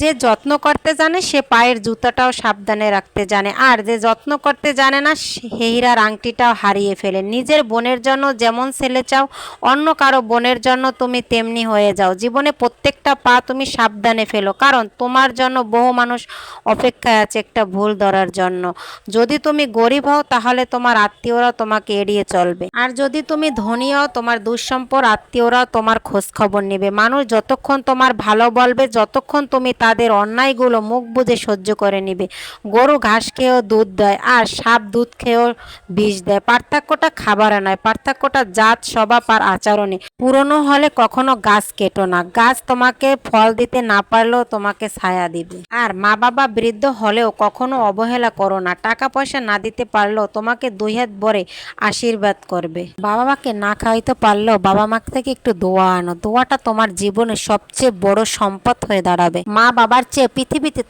যে যত্ন করতে জানে, সে পায়ের জুতাটাও সাবধানে রাখতে জানে। আর যে যত্ন করতে জানে না, সে হীরার আংটিটাও হারিয়ে ফেলে। নিজের বোনের জন্য যেমন ছেলে চাও, অন্য কারও বোনের জন্য তুমি তেমনি হয়ে যাও। জীবনে প্রত্যেকটা পা তুমি সাবধানে ফেলো, কারণ তোমার জন্য বহু মানুষ অপেক্ষায় আছে একটা ভুল ধরার জন্য। যদি তুমি গরিব হও, তাহলে তোমার আত্মীয়রা তোমাকে এড়িয়ে চলবে। আর যদি তুমি ধনী হও, তোমার দুঃসম্পর আত্মীয়রা তোমার খোঁজ খবর নেবে। মানুষ যতক্ষণ তোমার ভালো বলবে, যতক্ষণ তুমি তাদের অন্যায়গুলো মুখ বুজে সহ্য করে নিবে। গরু ঘাস খেয়েও দুধ দেয় আর সাপ দুধ খেয়েও বিষ দেয়। পার্থক্যটা খাবারে নয়, পার্থক্যটা জাত, স্বভাব আর আচরণে। পুরনো হলে কখনো গাছ কেটো না। গাছ তোমাকে ফল দিতে না পারলেও তোমাকে ছায়া দিবে। আর মা বাবা বৃদ্ধ হলেও কখনো অবহেলা করো না। টাকা পয়সা না দিতে পারলেও তোমাকে দুই হাত ভরে আশীর্বাদ করবে। বাবা মাকে না খাওয়াইতে পারলেও বাবা মা থেকে একটু দোয়া আনো। দোয়াটা তোমার জীবনের সবচেয়ে বড় সম্পদ হয়ে দাঁড়াবে। মা বাবার চেয়ে পৃথিবীতে